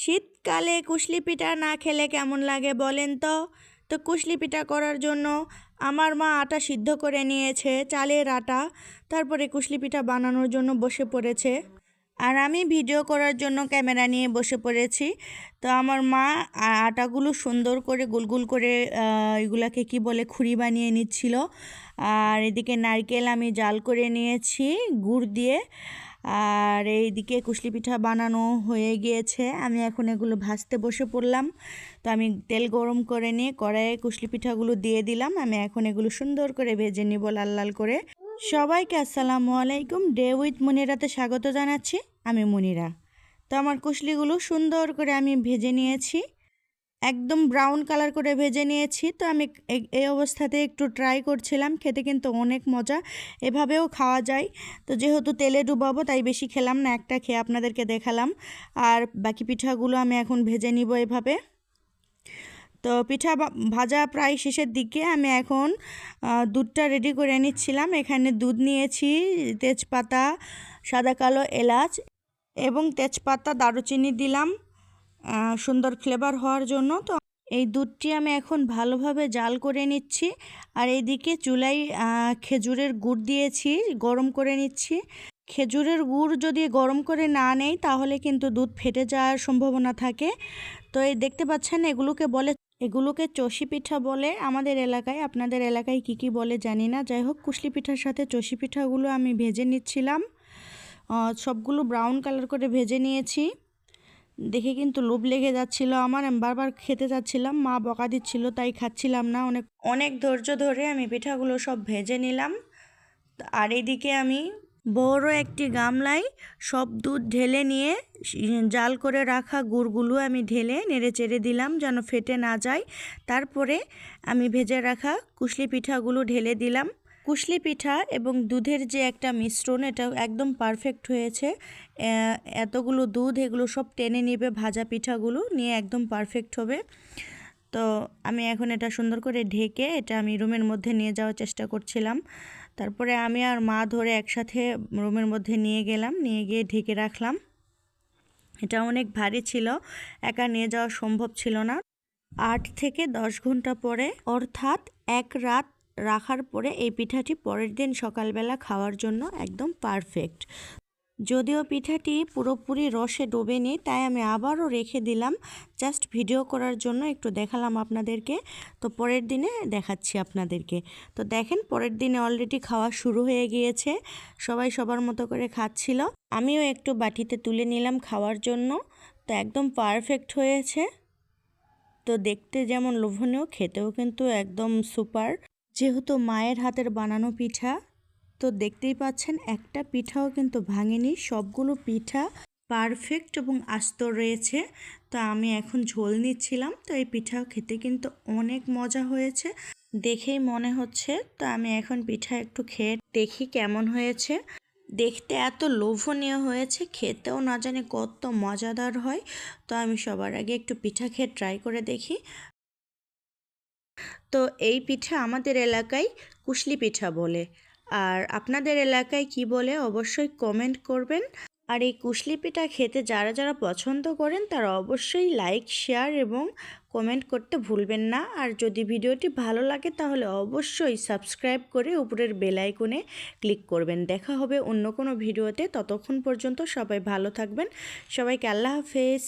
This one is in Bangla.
শীতকালে কুশলি পিঠা না খেলে কেমন লাগে বলেন তো? তো কুশলি পিঠা করার জন্য আমার মা আটা সিদ্ধ করে নিয়েছে চালের আটা। তারপরে কুশলি পিঠা বানানোর জন্য বসে পড়েছে। আর আমি ভিডিও করার জন্য ক্যামেরা নিয়ে বসে পড়েছি। তো আমার মা আটাগুলো সুন্দর করে গুলগুল করে আহ, এগুলাকে কি বলে খুরি বানিয়ে নিচ্ছিল। আর এদিকে নারকেল আমি জাল করে নিয়েছি গুড় দিয়ে। আর এইদিকে কুশলি পিঠা বানানো হয়ে গিয়েছে। আমি এখন এগুলো ভাজতে বসে পড়লাম। তো আমি তেল গরম করে নিয়ে কড়াইয়ে কুশলি পিঠাগুলো দিয়ে দিলাম। আমি এখন এগুলো সুন্দর করে ভেজে নিব লাল লাল করে। সবাইকে আসসালামু আলাইকুম। ডে উইথ মনিরাতে স্বাগত জানাচ্ছি। আমি মনিরা। তো আমার কুশলিগুলো সুন্দর করে আমি ভেজে নিয়েছি। একদম ব্রাউন কালার করে ভেজে নিয়েছি। তো আমি এই অবস্থাতে একটু ট্রাই করছিলাম, খেতে কিন্তু অনেক মজা। এভাবেও খাওয়া যায়। তো যেহেতু তেলে ডুবাবো, তাই বেশি খেলাম না, একটা খেয়ে আপনাদেরকে দেখালাম। আর বাকি পিঠাগুলো আমি এখন ভেজে নিব এভাবে। তো পিঠা ভাজা প্রায় শেষের দিকে আমি এখন দুধটা রেডি করে নিচ্ছিলাম। এখানে দুধ নিয়েছি, তেজপাতা, সাদা কালো এলাচ এবং তেজপাতা, দারুচিনি দিলাম। সুন্দর ফ্লেভার হওয়ার জন্য। তো এই দুধটি আমি এখন ভালোভাবে জাল করে নিচ্ছি। আর এইদিকে আহ, খেজুরের গুড় দিয়েছি গরম করে নিচ্ছি। খেজুরের গুড় যদি গরম করে না নেই তাহলে কিন্তু দুধ ফেটে যাওয়ার সম্ভাবনা থাকে। তো এই দেখতে পাচ্ছেন এগুলোকে বলে এগুলোকে চষি পিঠা বলে আমাদের এলাকায়। আপনাদের এলাকায় কি কি বলে জানি না। যাই হোক কুশলি পিঠার সাথে চষি পিঠাগুলো আমি ভেজে নিচ্ছিলাম। সবগুলো ব্রাউন কালার করে ভেজে নিয়েছি। দেখে কিন্তু লোভ লেগে যাচ্ছিল আমার, আমি বারবার খেতে যাচ্ছিলাম মা বকা দিচ্ছিল, তাই খাচ্ছিলাম না। অনেক অনেক ধৈর্য ধরে আমি পিঠাগুলো সব ভেজে নিলাম। আর এদিকে আমি বড় একটি গামলায় সব দুধ ঢেলে নিয়ে, জাল করে রাখা গুড়গুলো আমি ঢেলে নেড়ে চেড়ে দিলাম যেন ফেটে না যায়। তারপরে আমি ভেজে রাখা কুশলি পিঠাগুলো ঢেলে দিলাম। কুশলি পিঠা এবং দুধের যে একটা মিশ্রণ এটা একদম পারফেক্ট হয়েছে। এতগুলো দুধ, এগুলো সব টেনে নেবে ভাজা পিঠাগুলো, নিয়ে একদম পারফেক্ট হবে। তো আমি এখন এটা সুন্দর করে ঢেকে এটা আমি রুমের মধ্যে নিয়ে যাওয়ার চেষ্টা করছিলাম। তারপরে আমি আর মা ধরে একসাথে রুমের মধ্যে নিয়ে গেলাম, নিয়ে গিয়ে ঢেকে রাখলাম। এটা অনেক ভারী ছিল, একা নিয়ে যাওয়া সম্ভব ছিল না। আট থেকে দশ ঘণ্টা পরে, অর্থাৎ এক রাত রাখার পরে এই পিঠাটি পরের দিন সকালবেলা খাওয়ার জন্য একদম পারফেক্ট যদিও পিঠাটি পুরোপুরি রসে ডোবেনি, তাই আমি আবারও রেখে দিলাম। জাস্ট ভিডিও করার জন্য একটু দেখালাম আপনাদেরকে। তো পরের দিনে দেখাচ্ছি আপনাদেরকে। তো দেখেন, পরের দিনে অলরেডি খাওয়া শুরু হয়ে গিয়েছে। সবাই সবার মতো করে খাচ্ছিল। আমিও একটু বাটিতে তুলে নিলাম খাওয়ার জন্য। তো একদম পারফেক্ট হয়েছে। তো দেখতে যেমন লোভনীয়, খেতেও কিন্তু একদম সুপার যেহেতু মায়ের হাতের বানানো পিঠা, তো দেখতেই পাচ্ছেন একটা পিঠাও কিন্তু ভাঙেনি। সবগুলো পিঠা পারফেক্ট এবং আস্ত রয়েছে। তো আমি এখন ঝোল নিচ্ছিলাম, তো এই পিঠাও খেতে কিন্তু অনেক মজা হয়েছে। দেখেই মনে হচ্ছে, তো আমি এখন পিঠা একটু খেয়ে দেখি কেমন হয়েছে। দেখতে এত লোভনীয় হয়েছে, খেতেও না জানি কত মজাদার হয়। তো আমি সবার আগে একটু পিঠা খেয়ে ট্রাই করে দেখি। তো এই পিঠা আমাদের এলাকায় কুশলি পিঠা বলে। আর আপনাদের এলাকায় কি বলে অবশ্যই কমেন্ট করবেন। আর এই কুশলি পিঠা খেতে যারা যারা পছন্দ করেন, তারা অবশ্যই লাইক শেয়ার এবং কমেন্ট করতে ভুলবেন না। আর যদি ভিডিওটি ভালো লাগে, তাহলে অবশ্যই সাবস্ক্রাইব করে উপরের বেল আইকনে ক্লিক করবেন। দেখা হবে অন্য কোনো ভিডিওতে। ততক্ষণ পর্যন্ত সবাই ভালো থাকবেন। সবাইকে আল্লাহ হাফেজ।